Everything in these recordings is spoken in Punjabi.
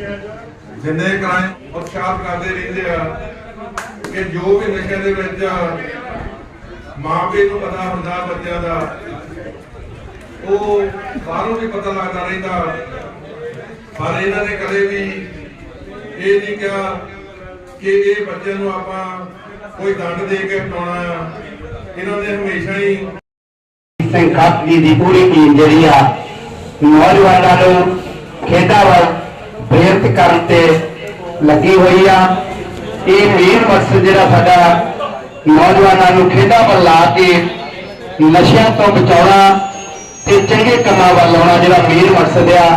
ਜਿੰਨੇ ਕਰਾਏ ਉਤਸ਼ਾਹਤ ਕਰਦੇ ਰਹਿੰਦੇ ਆ ਕਿ ਜੋ ਵੀ ਨਸ਼ੇ ਦੇ ਵਿੱਚ ਮਾਂ ਪਿਓ ਨੂੰ ਪਤਾ ਹੁੰਦਾ, ਬੱਚਿਆਂ ਦਾ, ਉਹ ਬਾਹਰੋਂ ਵੀ ਪਤਾ ਲੱਗਦਾ ਰਹਿੰਦਾ। ਪਰ ਇਹਨਾਂ ਨੇ ਕਦੇ ਵੀ ਇਹ ਨਹੀਂ ਕਿਹਾ ਕਿ ਇਹ ਬੱਚਿਆਂ ਨੂੰ ਆਪਾਂ ਕੋਈ ਦੰਡ ਦੇ ਕੇ ਹਟਾਉਣਾ ਆ। ਇਹਨਾਂ ਨੇ ਹਮੇਸ਼ਾ ਹੀ ਸਿੰਘ ਦੀ ਪੂਰੀ ਟੀਮ ਜਿਹੜੀ ਆ, ਨੌਜਵਾਨਾਂ ਨੂੰ ਖੇਡਾਂ ਵੱਲ ਤੇ ਲੱਗੀ ਹੋਈ ਆ। ਇਹ ਮੇਨ ਮਕਸਦ ਜਿਹੜਾ ਸਾਡਾ ਨੌਜਵਾਨਾਂ ਨੂੰ ਖੇਡਾਂ ਵੱਲ ਲਾ ਕੇ ਨਸ਼ਿਆਂ ਤੋਂ ਬਚਾਉਣਾ ਤੇ ਚੰਗੇ ਕੰਮਾਂ ਵੱਲ ਲਾਉਣਾ ਜਿਹੜਾ ਮੇਨ ਮਕਸਦ ਆ।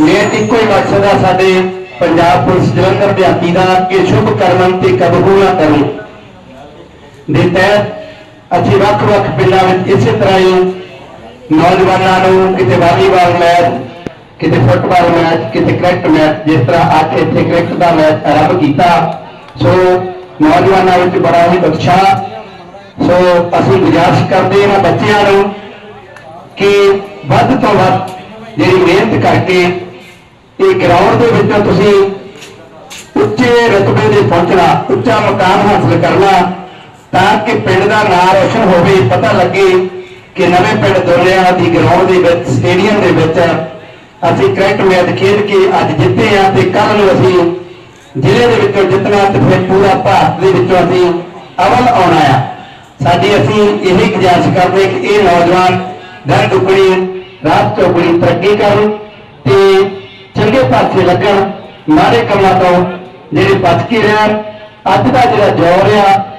ਮੇਨ ਇੱਕੋ ਹੀ ਮਕਸਦ ਆ ਸਾਡੇ ਪੰਜਾਬ ਪੁਲਿਸ ਜਲੰਧਰ ਦਿਹਾਤੀ ਦਾ ਕਿ ਸ਼ੁਭ ਕਰਮਨ ਤੇ ਕਬੂਲ ਨਾ ਕਰਨ ਦੇ ਤਹਿਤ ਅਸੀਂ ਵੱਖ-ਵੱਖ ਪਿੰਡਾਂ ਵਿੱਚ ਇਸੇ ਤਰ੍ਹਾਂ ਹੀ ਨੌਜਵਾਨਾਂ ਨੂੰ ਕਿਤੇ ਵਾਲੀਬਾਲ ਮੈਚ ਕਿਤੇ ਫੁੱਟਬਾਲ ਮੈਚ ਕਿਤੇ ਕ੍ਰਿਕਟ ਮੈਚ ਜਿਸ ਤਰ੍ਹਾਂ ਅੱਜ ਇੱਥੇ ਕ੍ਰਿਕਟ ਦਾ ਮੈਚ ਆਰੰਭ ਕੀਤਾ। ਸੋ ਨੌਜਵਾਨਾਂ ਵਿੱਚ ਬੜਾ ਹੀ ਉਤਸ਼ਾਹ ਸੋ ਅਸੀਂ ਗੁਜ਼ਾਰਿਸ਼ ਕਰਦੇ ਇਹਨਾਂ ਬੱਚਿਆਂ ਨੂੰ ਕਿ ਵੱਧ ਤੋਂ ਵੱਧ ਜਿਹੜੀ ਮਿਹਨਤ ਕਰਕੇ ਇਹ ਗਰਾਊਂਡ ਦੇ ਵਿੱਚੋਂ ਤੁਸੀਂ ਉੱਚੇ ਰਤਬੇ ਤੇ ਪਹੁੰਚਣਾ, ਉੱਚਾ ਮਕਾਮ ਹਾਸਲ ਕਰਨਾ, ਤਾਂ ਕਿ ਪਿੰਡ ਦਾ ਨਾਮ ਰੋਸ਼ਨ ਹੋਵੇ, ਪਤਾ ਲੱਗੇ ਕਿ ਨਵੇਂ ਪਿੰਡ ਦੁਰਿਆ ਦੀ ਗਰਾਊਂਡ ਦੇ ਵਿੱਚ ਸਟੇਡੀਅਮ ਦੇ ਵਿੱਚ ਅਸੀਂ ਕ੍ਰਿਕਟ ਮੈਚ ਖੇਡ ਕੇ ਅੱਜ ਜਿੱਤੇ ਆ ਤੇ ਕੱਲ ਨੂੰ ਅਸੀਂ ਜ਼ਿਲ੍ਹੇ ਦੇ ਵਿੱਚੋਂ ਜਿੱਤਣਾ ਤੇ ਫਿਰ ਪੂਰਾ ਭਾਰਤ ਦੇ ਵਿੱਚੋਂ ਅਸੀਂ ਅਵਲ ਆਉਣਾ ਆ। ਸਾਡੀ ਅਸੀਂ ਇਹੀ ਗੁਜ਼ਾਰਿਸ਼ ਕਰਦੇ ਕਿ ਇਹ ਨੌਜਵਾਨ ਦਰ ਦੁਗਣੀ ਰਾਤ ਚੌਗਣੀ ਤਰੱਕੀ ਕਰਨ ਤੇ ਚੰਗੇ ਪਾਸੇ ਲੱਗਣ, ਮਾੜੇ ਕੰਮਾਂ ਤੋਂ ਜਿਹੜੇ ਬਚ ਕੇ ਰਹਿਣ, ਅੱਜ ਦਾ ਜਿਹੜਾ ਦੌਰ ਆ